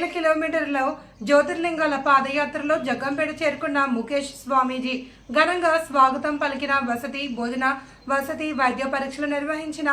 వేల కిలోమీటర్ల జ్యోతిర్లింగాల పాదయాత్రలో జగ్గంపేట చేరుకున్న ముఖేష్ స్వామీజీ. ఘనంగా స్వాగతం పలికిన వసతి భోజన వసతి వైద్య పరీక్షలు నిర్వహించిన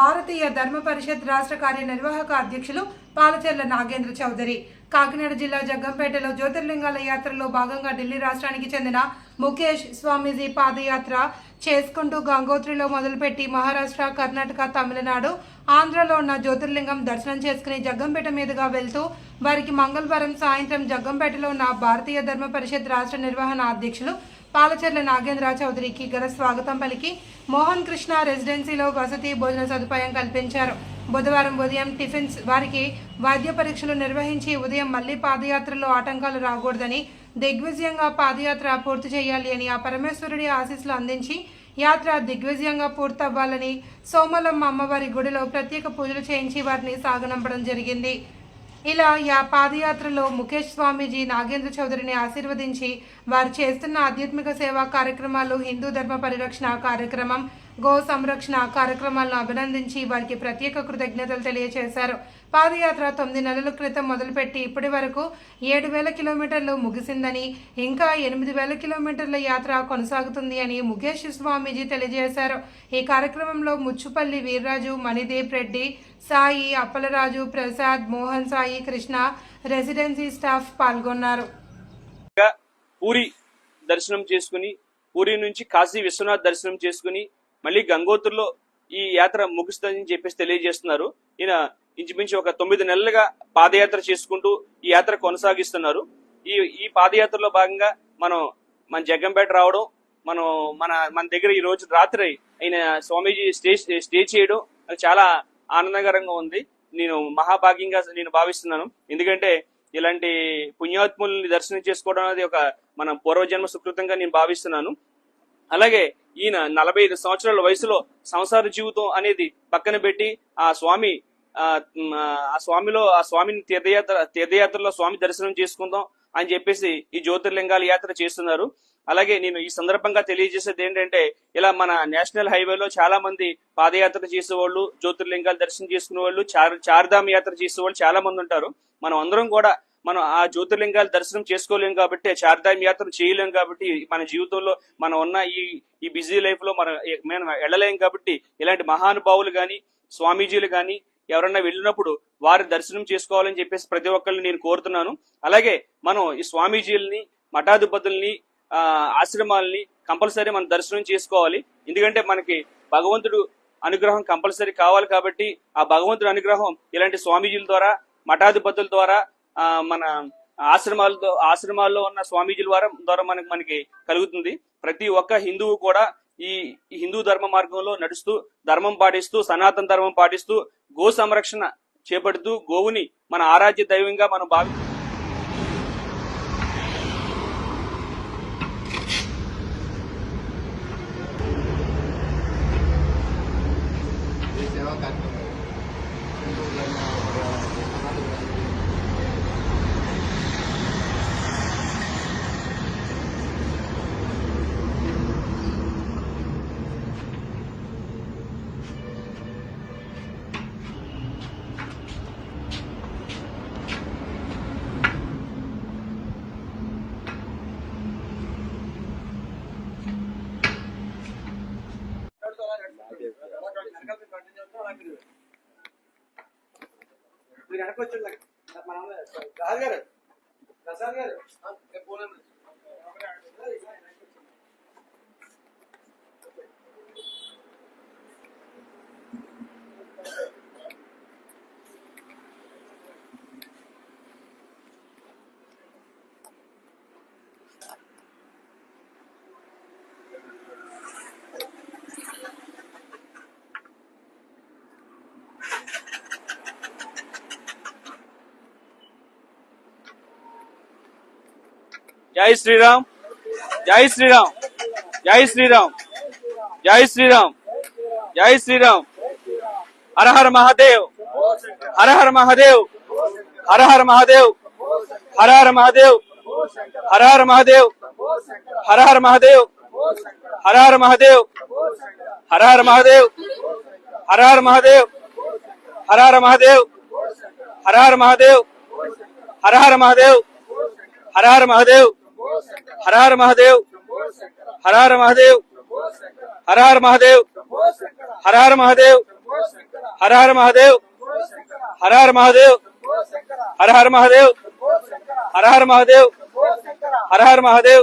భారతీయ ధర్మ పరిషత్ రాష్ట్ర కార్యనిర్వాహక అధ్యక్షులు పాలచెర్ల నాగేంద్ర చౌదరి. కాకినాడ జిల్లా జగ్గంపేటలో జ్యోతిర్లింగాల యాత్రలో భాగంగా ఢిల్లీ రాష్ట్రానికి చెందిన ముఖేష్ స్వామీజీ పాదయాత్ర చేసుకుంటూ గంగోత్రిలో మొదలుపెట్టి మహారాష్ట్ర కర్ణాటక తమిళనాడు ఆంధ్రలో ఉన్న జ్యోతిర్లింగం దర్శనం చేసుకుని జగ్గంపేట మీదుగా వెళ్తూ వారికి మంగళవారం సాయంత్రం జగ్గంపేటలో ఉన్న భారతీయ ధర్మ పరిషత్ రాష్ట్ర నిర్వహణ అధ్యక్షులు పాలచర్ల నాగేంద్ర చౌదరికి ఘన స్వాగతం పలికి మోహన్ కృష్ణ రెసిడెన్సీలో వసతి భోజన సదుపాయం కల్పించారు. బుధవారం ఉదయం టిఫిన్స్ వారికి వైద్య పరీక్షలు నిర్వహించి ఉదయం మళ్ళీ పాదయాత్రలో ఆటంకాలు రాకూడదని దిగ్విజయంగా పాదయాత్ర పూర్తి చేయాలి అని ఆ పరమేశ్వరుడి ఆశీస్సులు అందించి యాత్ర దిగ్విజయంగా పూర్తవ్వాలని సోమలమ్మ అమ్మవారి గుడిలో ప్రత్యేక పూజలు చేయించి వారిని సాగనంపడం జరిగింది. ఇలా యా పాదయాత్రలో ముఖేష్ స్వామీజీ నాగేంద్ర చౌదరిని ఆశీర్వదించి వారు చేస్తున్న ఆధ్యాత్మిక సేవా కార్యక్రమాలు హిందూ ధర్మ పరిరక్షణ కార్యక్రమం గో సంరక్షణ కార్యక్రమాలను అభినందించి వారికి ప్రత్యేక కృతజ్ఞతలు తెలియజేశారు పాదయాత్ర తొమ్మిది నెలల క్రితం మొదలుపెట్టి ఇప్పటి వరకు ఏడు వేల కిలోమీటర్లు ముగిసిందని ఇంకా ఎనిమిది వేల కిలోమీటర్ల యాత్ర కొనసాగుతుంది అని ముఖేష్ స్వామీజీ తెలియజేశారు. ఈ కార్యక్రమంలో ముచ్చుపల్లి వీర్రాజు మణిదీప్ రెడ్డి సాయి అప్పలరాజు ప్రసాద్ మోహన్ సాయి కృష్ణ రెసిడెన్సీ స్టాఫ్ పాల్గొన్నారు. పూరి దర్శనం చేసుకుని పూరి నుంచి కాశీ విశ్వనాథ్ దర్శనం చేసుకుని మళ్ళీ గంగోత్రిలో ఈ యాత్ర ముగుస్తుందని చెప్పేసి తెలియజేస్తున్నారు. ఈయన ఇంచుమించు ఒక తొమ్మిది నెలలుగా పాదయాత్ర చేసుకుంటూ ఈ యాత్ర కొనసాగిస్తున్నారు. ఈ ఈ పాదయాత్రలో భాగంగా మనం మన జగ్గంపేట రావడం మనం మన మన దగ్గర ఈ రోజు రాత్రి ఆయన స్వామీజీ స్టే స్టే చేయడం అది చాలా ఆనందకరంగా ఉంది. నేను మహాభాగ్యంగా నేను భావిస్తున్నాను. ఎందుకంటే ఇలాంటి పుణ్యాత్ముల్ని దర్శనం చేసుకోవడం అనేది ఒక మన పూర్వజన్మ సుకృతంగా నేను భావిస్తున్నాను. అలాగే ఈయన నలభై ఐదు సంవత్సరాల వయసులో సంసార జీవితం అనేది పక్కన పెట్టి ఆ స్వామి ఆ ఆ స్వామిలో ఆ స్వామిని తీర్థయాత్ర తీర్థయాత్రలో స్వామి దర్శనం చేసుకుందాం అని చెప్పేసి ఈ జ్యోతిర్లింగాల యాత్ర చేస్తున్నారు. అలాగే నేను ఈ సందర్భంగా తెలియజేసేది ఏంటంటే ఇలా మన నేషనల్ హైవేలో చాలా మంది పాదయాత్ర చేసేవాళ్ళు జ్యోతిర్లింగాలు దర్శనం చేసుకునే వాళ్ళు చార్ చార్ధామ్ యాత్ర చేసేవాళ్ళు చాలా మంది ఉంటారు. మనం అందరం కూడా మనం ఆ జ్యోతిర్లింగాలు దర్శనం చేసుకోలేం కాబట్టి ఆ యాత్ర చేయలేం కాబట్టి మన జీవితంలో మనం ఉన్న ఈ ఈ బిజీ లైఫ్లో మనం మనం వెళ్ళలేం కాబట్టి ఇలాంటి మహానుభావులు కానీ స్వామీజీలు కానీ ఎవరన్నా వెళ్ళినప్పుడు వారి దర్శనం చేసుకోవాలని చెప్పేసి ప్రతి ఒక్కరిని నేను కోరుతున్నాను. అలాగే మనం ఈ స్వామీజీలని మఠాధిపతుల్ని ఆశ్రమాలని కంపల్సరీ మనం దర్శనం చేసుకోవాలి. ఎందుకంటే మనకి భగవంతుడు అనుగ్రహం కంపల్సరీ కావాలి కాబట్టి ఆ భగవంతుడి అనుగ్రహం ఇలాంటి స్వామీజీల ద్వారా మఠాధిపతుల ద్వారా మన ఆశ్రమాలతో ఆశ్రమాల్లో ఉన్న స్వామీజీల ద్వారా ద్వారా మనకి మనకి కలుగుతుంది. ప్రతి ఒక్క హిందువు కూడా ఈ ఈ హిందూ ధర్మ మార్గంలో నడుస్తూ ధర్మం పాటిస్తూ సనాతన ధర్మం పాటిస్తూ గో సంరక్షణ చేపడుతూ గోవుని మన ఆరాధ్య దైవంగా మనం భావి మీరు వెనకొచ్చింది మన రాజు గారు ప్రసాద్ గారు. జై శ్రీరామ్ జై శ్రీరామ్ జై శ్రీరామ్ జై శ్రీరామ్ జై శ్రీరామ్ హర హర మహాదేవ్ హర హర మహాదేవ్ హర హర మహాదేవ్ హర హర మహాదేవ్ హర హర మహాదేవ్ హర హర మహాదేవ్ హర హర మహాదేవ్ హర హర మహాదేవ్ హర హర మహాదేవ్ హర హర మహాదేవ్ హర హర మహాదేవ్ హర హర మహాదేవ్ హర హర మహాదేవ్ హర హర మహాదేవ్ హర హరహర మహాదేవ్ హరహర మహాదేవ్ హరహర మహాదేవ్ హరహర మహాదేవ్ హరహర మహాదేవ్ హరహర మహాదేవ్ హరహర మహాదేవ్ హరహర మహాదేవ్ హరహర మహాదేవ్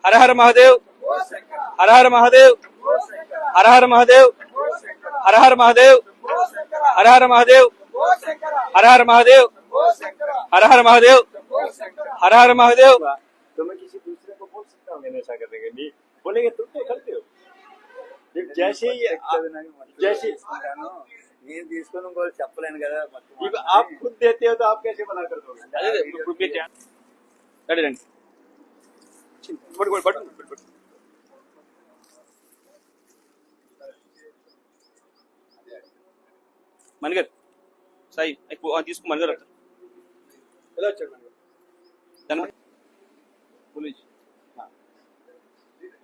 హరహర మహాదేవ్ హరహర మహాదేవ్ హరహర మహాదేవ్ హరహర మహాదేవ్ హరహర మహాదేవ్ హరహర మహాదేవ్ హరహర మహాదేవ్ హరహర మహాదేవ్ ने ऐसा करने के लिए बोले कि तुम तो करते हो जैसे ही जैसे నేను తీసుకుని కూడా చెప్పలేను కదా ఇప్పుడు ఆప్ ఖుద్ దేతే హో తో ఆప్ కైసే మనా కర్ దోగే అదే ఇప్పుడు మీ క్యా అదే రండి బట్ బట్ బట్ బట్ మనిగర్ సాయి అయిపో తీసుకు మనిగర్ ఎలా వచ్చాడు మనిగర్ దాని పోలీస్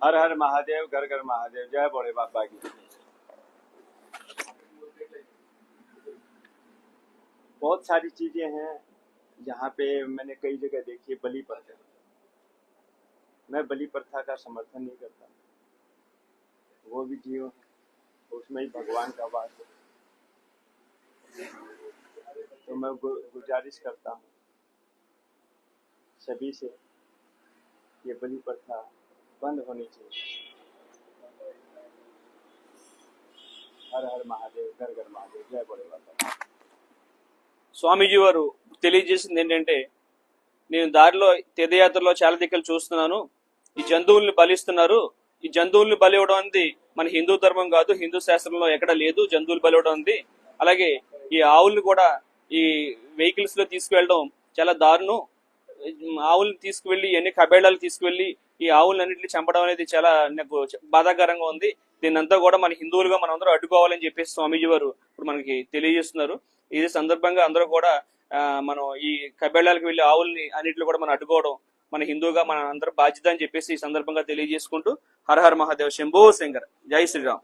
हर हर महादेव, घर घर महादेव। जय बोले बाबा की। बहुत सारी चीज़ें हैं, जहाँ पे मैंने कई जगह देखी है, बलि प्रथा। मैं बलि प्रथा का समर्थन नहीं करता। वो भी जीव उसमें ही भगवान का वास है। तो मैं गुजारिश करता हूँ, सभी से ये बलि प्रथा बंद होनी चाहिए हर हर महादेव घर घर महादेव जय बोले बाबा స్వామీజీ వారు తెలియజేసింది ఏంటంటే నేను దారిలో తీర్థయాత్రలో చాలా దిక్కులు చూస్తున్నాను ఈ జంతువుల్ని బలిస్తున్నారు ఈ జంతువుల్ని బలి ఇవ్వడం అనేది మన హిందూ ధర్మం కాదు హిందూ శాస్త్రంలో ఎక్కడ లేదు జంతువులు బలి ఇవ్వడం అనేది అలాగే ఈ ఆవుల్ని కూడా ఈ వెహికల్స్ లో తీసుకువెళ్ళడం చాలా దారుణం ఆవుల్ని తీసుకువెళ్ళి ఎన్ని కబేళాలు తీసుకువెళ్ళి ఈ ఆవులన్నింటినీ చంపడం అనేది చాలా నాకు బాధాకరంగా ఉంది. దీన్నంతా కూడా మన హిందువులుగా మనం అందరూ అడ్డుకోవాలని చెప్పేసి స్వామీజీ వారు ఇప్పుడు మనకి తెలియజేస్తున్నారు. ఇది సందర్భంగా అందరూ కూడా మనం ఈ కబేళాలకు వెళ్ళి ఆవుల్ని అన్నింటిలో కూడా మనం అడ్డుకోవడం మన హిందువుగా మన అందరూ బాధ్యత అని చెప్పేసి ఈ సందర్భంగా తెలియజేసుకుంటూ హర హర మహాదేవ్ శంభో శంకర్. జై శ్రీరామ్.